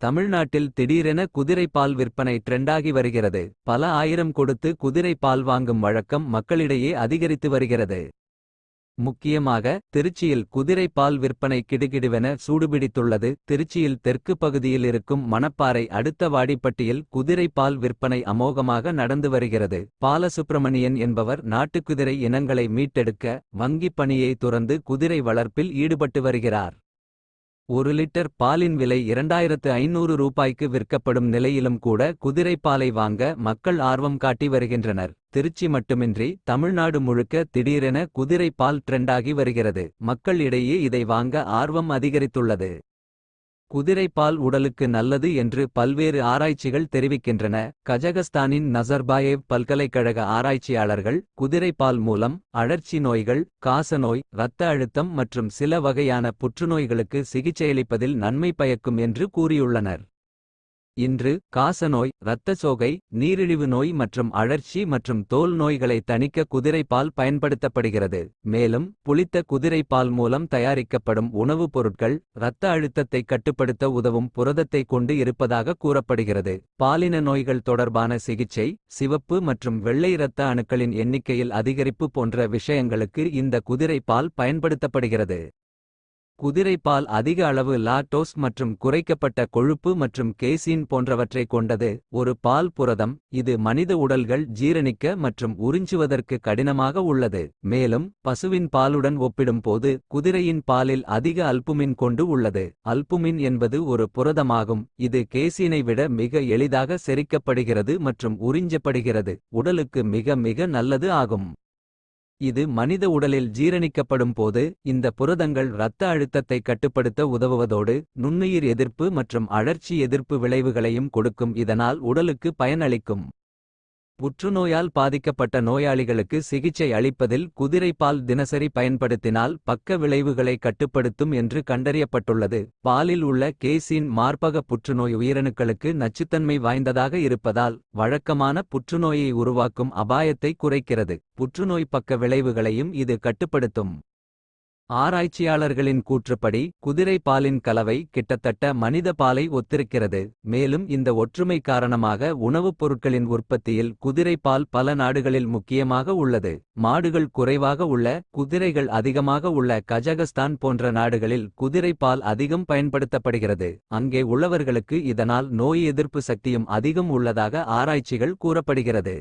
தமிழ்நாட்டில் திடீரென குதிரை பால் விற்பனை ட்ரெண்டாகி வருகிறது. பல ஆயிரம் கொடுத்து குதிரை பால் வாங்கும் வழக்கம் மக்களிடையே அதிகரித்து வருகிறது. முக்கியமாக திருச்சியில் குதிரை பால் விற்பனை கிடுகிடுவென சூடுபிடித்துள்ளது. திருச்சியில் தெற்கு பகுதியில் இருக்கும் மணப்பாறை அடுத்த வாடிப்பட்டியில் குதிரை பால் விற்பனை அமோகமாக நடந்து வருகிறது. பாலசுப்பிரமணியன் என்பவர் நாட்டுக்குதிரை இனங்களை மீட்டெடுக்க வங்கிப் பணியை துறந்து குதிரை வளர்ப்பில் ஈடுபட்டு வருகிறார். ஒரு லிட்டர் பாலின் விலை இரண்டாயிரத்து ஐநூறு ரூபாய்க்கு விற்கப்படும் நிலையிலும் கூட குதிரை பாலை வாங்க மக்கள் ஆர்வம் காட்டி வருகின்றனர். திருச்சி மட்டுமின்றி தமிழ்நாடு முழுக்க திடீரென குதிரை பால் ட்ரெண்டாகி வருகிறது. மக்கள் இடையே இதை வாங்க ஆர்வம் அதிகரித்துள்ளது. குதிரைப்பால் உடலுக்கு நல்லது என்று பல்வேறு ஆராய்ச்சிகள் தெரிவிக்கின்றன. கஜகஸ்தானின் நசர்பாயேவ் பல்கலைக்கழக ஆராய்ச்சியாளர்கள் குதிரைப்பால் மூலம் அழற்சி நோய்கள் காசநோய் இரத்த அழுத்தம் மற்றும் சில வகையான புற்றுநோய்களுக்கு சிகிச்சையளிப்பதில் நன்மை பயக்கும் என்று கூறியுள்ளனர். இன்று காசநோய் இரத்த சோகை நீரிழிவு நோய் மற்றும் அழற்சி மற்றும் தோல் நோய்களை தணிக்க குதிரைப்பால் பயன்படுத்தப்படுகிறது. மேலும் புளித்த குதிரைப்பால் மூலம் தயாரிக்கப்படும் உணவுப் பொருட்கள் இரத்த அழுத்தத்தை கட்டுப்படுத்த உதவும் புரதத்தை கொண்டு இருப்பதாக கூறப்படுகிறது. பாலின நோய்கள் தொடர்பான சிகிச்சை சிவப்பு மற்றும் வெள்ளை இரத்த அணுக்களின் எண்ணிக்கையில் அதிகரிப்பு போன்ற விஷயங்களுக்கு இந்த குதிரைப்பால் பயன்படுத்தப்படுகிறது. குதிரைப்பால் அதிக அளவு லாக்டோஸ் மற்றும் குறைக்கப்பட்ட கொழுப்பு மற்றும் கேசீன் போன்றவற்றை கொண்டது. ஒரு பால் புரதம் இது மனித உடல்கள் ஜீரணிக்க மற்றும் உறிஞ்சுவதற்கு கடினமாக உள்ளது. மேலும் பசுவின் பாலுடன் ஒப்பிடும்போது குதிரையின் பாலில் அதிக அல்புமின் கொண்டு உள்ளது. அல்புமின் என்பது ஒரு புரதமாகும் இது கேசீனை விட மிக எளிதாக செரிக்கப்படுகிறது மற்றும் உறிஞ்சப்படுகிறது. உடலுக்கு மிக மிக நல்லது ஆகும். இது மனித உடலில் ஜீரணிக்கப்படும் போது இந்த புரதங்கள் இரத்த அழுத்தத்தை கட்டுப்படுத்த உதவுவதோடு நுண்ணுயிர் எதிர்ப்பு மற்றும் அழற்சி எதிர்ப்பு விளைவுகளையும் கொடுக்கும் இதனால் உடலுக்கு பயனளிக்கும். புற்றுநோயால் பாதிக்கப்பட்ட நோயாளிகளுக்கு சிகிச்சை அளிப்பதில் குதிரைப்பால் தினசரி பயன்படுத்தினால் பக்க விளைவுகளை கட்டுப்படுத்தும் என்று கண்டறியப்பட்டுள்ளது. பாலில் உள்ள கேசின் மார்பக புற்றுநோய் உயிரணுக்களுக்கு நச்சுத்தன்மை வாய்ந்ததாக இருப்பதால் வழக்கமான புற்றுநோயை உருவாக்கும் அபாயத்தை குறைக்கிறது. புற்றுநோய் பக்க விளைவுகளையும் இது கட்டுப்படுத்தும். ஆராய்ச்சியாளர்களின் கூற்றுப்படி குதிரை பாலின் கலவை கிட்டத்தட்ட மனித பாலை ஒத்திருக்கிறது. மேலும் இந்த ஒற்றுமை காரணமாக உணவுப் பொருட்களின் உற்பத்தியில் குதிரை பால் பல நாடுகளில் முக்கியமாக உள்ளது. மாடுகள் குறைவாக உள்ள குதிரைகள் அதிகமாக உள்ள கஜகஸ்தான் போன்ற நாடுகளில் குதிரை பால் அதிகம் பயன்படுத்தப்படுகிறது. அங்கே உள்ளவர்களுக்கு இதனால் நோய் எதிர்ப்பு சக்தியும் அதிகம் உள்ளதாக ஆராய்ச்சிகள் கூறப்படுகிறது.